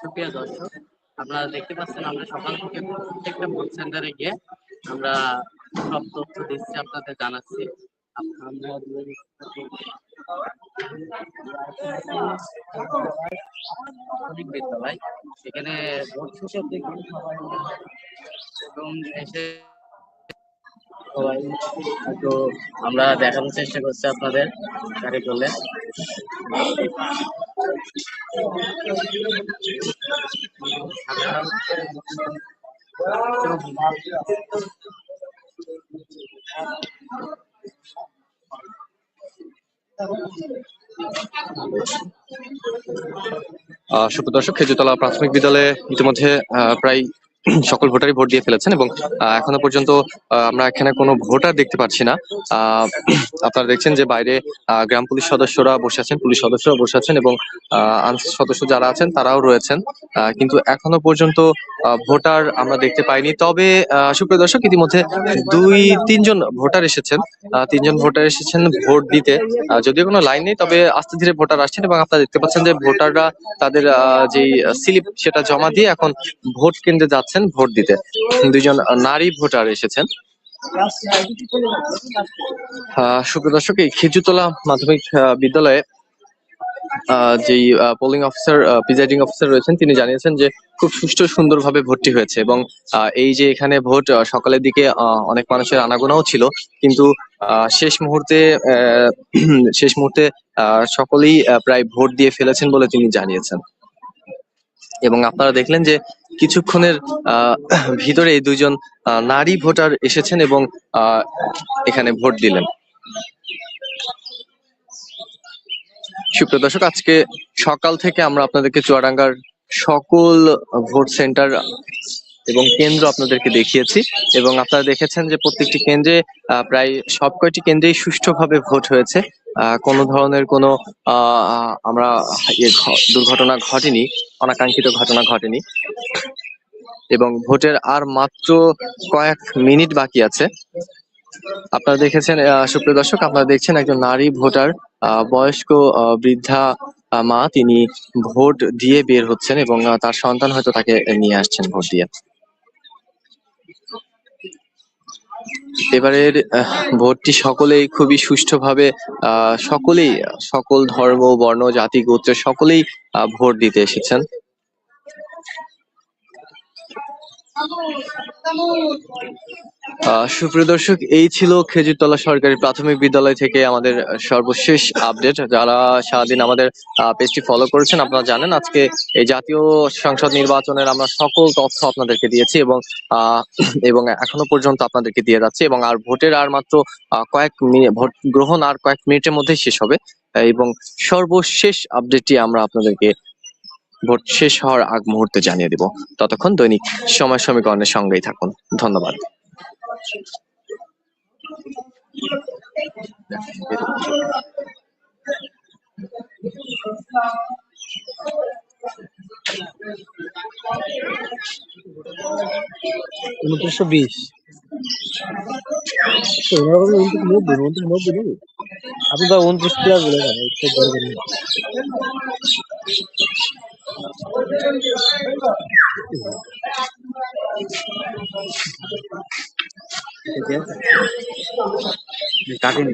সুপ্রিয় দর্শক, আপনারা দেখতে পাচ্ছেন আমরা সকাল থেকে প্রত্যেকটা ভোট সেন্টারে গিয়ে আমরা সব তথ্য দিচ্ছি, আপনাদের জানাচ্ছি। দিকে এবং এসে সবাই। একটু আমরা দেখানোর চেষ্টা করছি আপনাদের, গাড়ি করলে। আহ, সুপ্রিয় দর্শক খেজুতলা প্রাথমিক বিদ্যালয়ে ইতিমধ্যে প্রায় সকল ভোটারই ভোট দিয়ে ফেলেছেন এবং এখনও পর্যন্ত আমরা এখানে কোনো ভোটার দেখতে পাচ্ছি না। আপনারা দেখছেন যে বাইরে গ্রাম পুলিশ সদস্যরা বসে আছেন, পুলিশ সদস্যরা বসে আছেন এবং আনসার সদস্য যারা আছেন তারাও রয়েছেন। কিন্তু এখনও পর্যন্ত ভোটার আমরা দেখতে পাইনি। তবে সুপ্রিয় দর্শক, ইতিমধ্যে দুই, তিনজন ভোটার এসেছেন। তিনজন ভোটার এসেছেন ভোট দিতে। যদিও কোনো লাইন নেই, তবে আস্তে ধীরে ভোটার আসছেন এবং আপনারা দেখতে পাচ্ছেন যে ভোটাররা তাদের যেই স্লিপ সেটা জমা দিয়ে এখন ভোট কেন্দ্রে যাচ্ছেন। ভোট দিতে। দুইজন নারী ভোটার এসেছেন। সুপ্রিয় দর্শক, এই খেজুতলা মাধ্যমিক বিদ্যালয়ে যেই পোলিং অফিসার প্রিজাইডিং অফিসার রয়েছেন, তিনি জানিয়েছেন যে খুব সুষ্ঠু সুন্দরভাবে ভোটটি হয়েছে এবং এই যে এখানে ভোট সকালের দিকে অনেক মানুষের আনাগোনাও ছিল। কিন্তু শেষ মুহূর্তে শেষ মুহূর্তে সকলেই প্রায় ভোট দিয়ে ফেলেছেন বলে তিনি জানিয়েছেন। এবং আপনারা দেখলেন যে কিছুক্ষণের ভিতরে আহ, নারী ভোটার এসেছেন এবং এখানে ভোট দিলেন। সুপ্রিয় আজকে সকাল থেকে আমরা আপনাদেরকে চুয়াডাঙ্গার সকল ভোট সেন্টার এবং কেন্দ্র আপনাদেরকে দেখিয়েছি এবং আপনারা দেখেছেন যে প্রত্যেকটি কেন্দ্রে প্রায় সব কয়টি কেন্দ্রেই সুষ্ঠুভাবে ভোট হয়েছে। কোনো ধরনের কোনো আমরা ইয়ে দুর্ঘটনা ঘটেনি অনাকাঙ্ক্ষিত ঘটনা ঘটেনি। এবং ভোটের আর মাত্র কয়েক মিনিট বাকি আছে। আপনারা দেখেছেন সুপ্রিয় দর্শক আপনারা দেখছেন একজন নারী ভোটার বয়স্ক বৃদ্ধা মা তিনি ভোট দিয়ে বের হচ্ছেন এবং তার সন্তান হয়তো তাকে নিয়ে আসছেন ভোট দিয়ে। এবারের ভোটটি সকলেই খুবই সুষ্ঠুভাবে আহ, সকলেই সকল ধর্ম বর্ণ জাতি গোত্র সকলেই ভোট দিতে এসেছেন। সুপ্রিয় দর্শক, এই ছিল খেজুরতলা সরকারি প্রাথমিক বিদ্যালয় থেকে আমাদের সর্বশেষ আপডেট। যারা সারাদিন আমাদের পেজটি ফলো করেছেন, আপনারা জানেন, আজকে এই জাতীয় সংসদ নির্বাচনের আমরা সকল তথ্য আপনাদেরকে দিয়েছি এবং এবং এখনও পর্যন্ত আপনাদেরকে দিয়ে যাচ্ছি এবং আর ভোটের আর মাত্র কয়েক মিনিট ভোট গ্রহণ আর কয়েক মিনিটের মধ্যেই শেষ হবে। এবং সর্বশেষ আপডেটটি আমরা আপনাদেরকে ভোট শেষ হওয়ার আগ মুহূর্তে জানিয়ে দিব। ততক্ষণ দৈনিক সময় সমীকরণের সঙ্গেই থাকুন। ধন্যবাদ। আপনি তো উনত্রিশ প্লাস বলে কাটিনি